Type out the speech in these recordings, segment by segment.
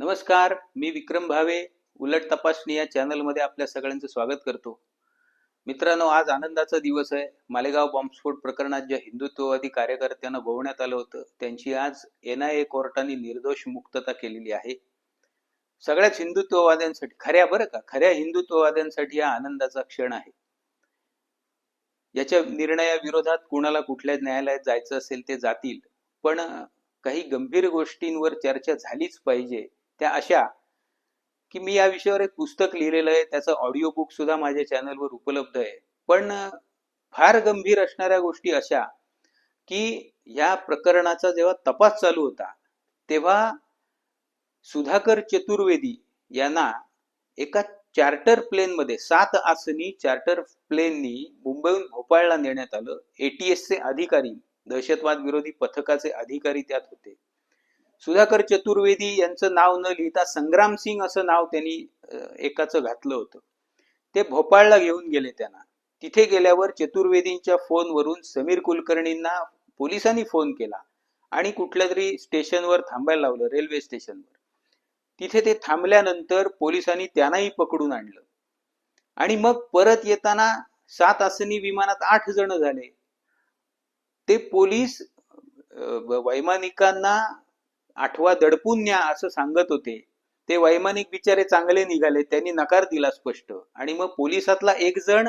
नमस्कार मी विक्रम भावे उलट तपासणी या चॅनलमध्ये आपल्या सगळ्यांचं स्वागत करतो. मित्रांनो आज आनंदाचा दिवस आहे. मालेगाव बॉम्बस्फोट प्रकरणात ज्या हिंदुत्ववादी कार्यकर्त्यांना गोवण्यात आलं होतं त्यांची आज एन आय ए कोर्टाने निर्दोष मुक्तता केलेली आहे. सगळ्याच हिंदुत्ववाद्यांसाठी खऱ्या बरं का? खऱ्या हिंदुत्ववाद्यांसाठी हा आनंदाचा क्षण आहे. याच्या निर्णयाविरोधात कुणाला कुठल्या न्यायालयात जायचं असेल ते जातील पण काही गंभीर गोष्टींवर चर्चा झालीच पाहिजे. त्या अशा की मी या विषयावर एक पुस्तक लिहिलेलं आहे. त्याचं ऑडिओ बुक सुद्धा माझ्या चॅनलवर उपलब्ध आहे. पण फार गंभीर असणाऱ्या गोष्टी अशा की या प्रकरणाचा जेव्हा तपास चालू होता तेव्हा सुधाकर चतुर्वेदी यांना एका चार्टर प्लेनमध्ये सात आसनी चार्टर प्लेननी मुंबईहून भोपाळला नेण्यात आलं. एटीएसचे अधिकारी दहशतवाद विरोधी पथकाचे अधिकारी त्यात होते. सुधाकर चतुर्वेदी यांचं नाव न लिहिता संग्राम सिंग असं नाव त्यांनी एकाचं घातलं होतं. ते भोपाळला घेऊन गेले त्यांना. तिथे गेल्यावर चतुर्वेदींच्या फोनवरून समीर कुलकर्णींना पोलिसांनी फोन केला आणि कुठल्या तरी स्टेशनवर थांबायला लावलं रेल्वे स्टेशनवर. तिथे ते थांबल्यानंतर पोलिसांनी त्यांनाही पकडून आणलं. आणि मग परत येताना सात आसनी विमानात आठ जण झाले. ते पोलीस वैमानिकांना आठवा दडपून न्या असं सांगत होते. ते वैमानिक बिचारे चांगले निघाले त्यांनी नकार दिला स्पष्ट. आणि मग पोलिसातला एक जण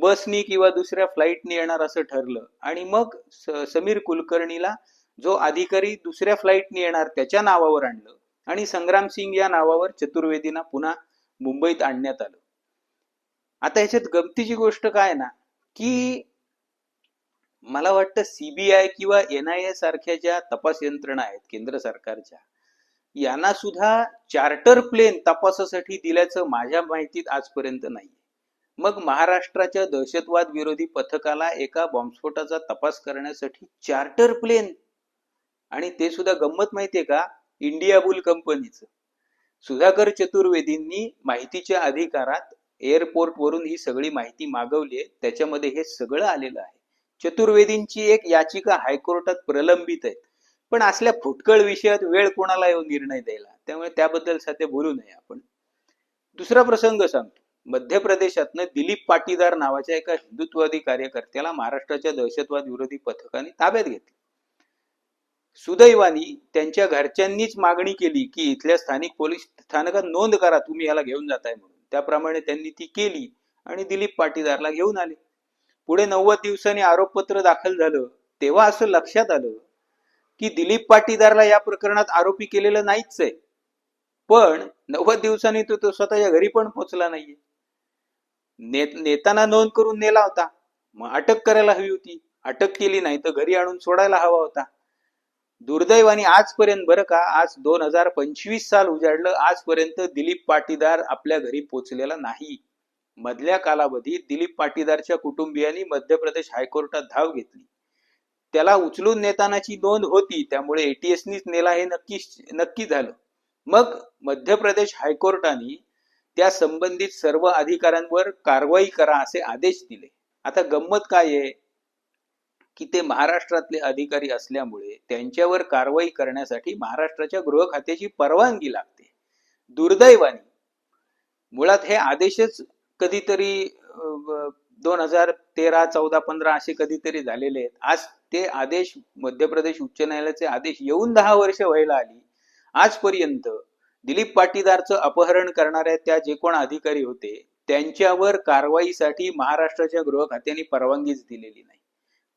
बसनी किंवा दुसऱ्या फ्लाईटनी येणार असं ठरलं. आणि मग समीर कुलकर्णीला जो अधिकारी दुसऱ्या फ्लाईटनी येणार त्याच्या नावावर आणलं. आणि संग्राम सिंग या नावावर चतुर्वेदींना पुन्हा मुंबईत आणण्यात आलं. आता ह्याच्यात गमतीची गोष्ट काय ना की मला वाटतं सीबीआय किंवा एन आय ए सारख्या ज्या तपास यंत्रणा आहेत केंद्र सरकारच्या यांना सुद्धा चार्टर प्लेन तपासासाठी दिल्याचं माझ्या माहितीत आजपर्यंत नाही मग महाराष्ट्राच्या दहशतवाद विरोधी पथकाला एका बॉम्बस्फोटाचा तपास करण्यासाठी चार्टर प्लेन आणि ते सुद्धा गंमत माहितीये का? इंडिया बुल कंपनीचं. सुधाकर चतुर्वेदींनी माहितीच्या अधिकारात एअरपोर्ट वरून ही सगळी माहिती मागवली आहे त्याच्यामध्ये हे सगळं आलेलं आहे. चतुर्वेदींची एक याचिका हायकोर्टात प्रलंबित आहे. पण असल्या फुटकळ विषयात वेळ कोणाला येऊन निर्णय द्यायला? त्यामुळे त्याबद्दल सध्या बोलू नये आपण. दुसरा प्रसंग सांगतो. मध्य प्रदेशातनं दिलीप पाटीदार नावाच्या एका हिंदुत्ववादी कार्यकर्त्याला महाराष्ट्राच्या दहशतवाद विरोधी पथकाने ताब्यात घेतले. सुदैवानी त्यांच्या घरच्यांनीच मागणी केली की इथल्या स्थानिक पोलीस स्थानकात नोंद करा तुम्ही याला घेऊन जाताय म्हणून. त्याप्रमाणे त्यांनी ती केली आणि दिलीप पाटीदारला घेऊन आले. पुढे नव्वद दिवसांनी आरोपपत्र दाखल झालं तेव्हा असं लक्षात आलं की दिलीप पाटीदारला या प्रकरणात आरोपी केलेलं नाहीच आहे. पण नव्वद दिवसांनी तो तो स्वतःच्या घरी पण पोचला नाहीये. ने नेताना नोंद करून नेला होता. मग अटक करायला हवी होती. अटक केली नाही तर घरी आणून सोडायला हवा होता. दुर्दैवाने आजपर्यंत बरं का आज दोन हजार पंचवीस साल उजाडलं आजपर्यंत दिलीप पाटीदार आपल्या घरी पोचलेला नाही. मधल्या कालावधीत दिलीप पाटीदारच्या कुटुंबियांनी मध्य प्रदेश हायकोर्टात धाव घेतली. त्याला उचलून नेतानाची नोंद होती त्यामुळे एटीएसनीच नेला हे नक्की नक्की झालं. मग मध्य प्रदेश हायकोर्टाने त्या संबंधित सर्व अधिकाऱ्यांवर कारवाई करा असे आदेश दिले. आता गंमत काय आहे? की ते महाराष्ट्रातले अधिकारी असल्यामुळे त्यांच्यावर कारवाई करण्यासाठी महाराष्ट्राच्या गृह खात्याची परवानगी लागते. दुर्दैवानी. मुळात हे आदेशच कधीतरी दोन हजार तेरा चौदा पंधरा असे कधीतरी झालेले आहेत. आज ते आदेश मध्य प्रदेश उच्च न्यायालयाचे आदेश येऊन दहा वर्ष व्हायला आली. आजपर्यंत दिलीप पाटीदारचं अपहरण करणाऱ्या त्या जे कोण अधिकारी होते त्यांच्यावर कारवाईसाठी महाराष्ट्राच्या गृह खात्याने परवानगीच दिलेली नाही.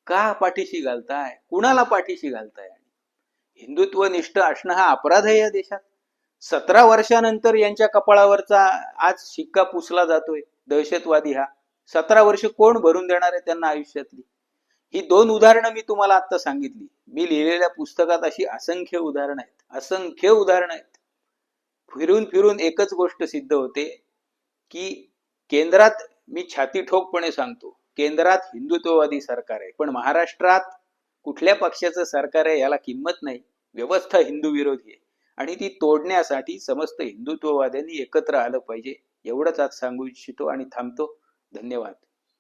का पाठीशी घालताय? कुणाला पाठीशी घालताय? हिंदुत्व निष्ठ असणं हा अपराध आहे या देशात. सतरा वर्षानंतर यांच्या कपाळावरचा आज शिक्का पुसला जातोय. दहशतवादी हा. सतरा वर्ष कोण भरून देणार आहे त्यांना आयुष्यातली? ही दोन उदाहरणं मी तुम्हाला आता सांगितली. मी लिहिलेल्या पुस्तकात अशी असंख्य उदाहरणं आहेत. असंख्य उदाहरणं आहेत. फिरून फिरून एकच गोष्ट सिद्ध होते की केंद्रात मी छाती ठोकपणे सांगतो केंद्रात हिंदुत्ववादी सरकार आहे. पण महाराष्ट्रात कुठल्या पक्षाचं सरकार आहे याला किंमत नाही. व्यवस्था हिंदू विरोधी आहे. आणि ती तोडण्यासाठी समस्त हिंदुत्ववाद्यांनी एकत्र आलं पाहिजे. एवढंच आज सांगू इच्छितो आणि थांबतो. धन्यवाद.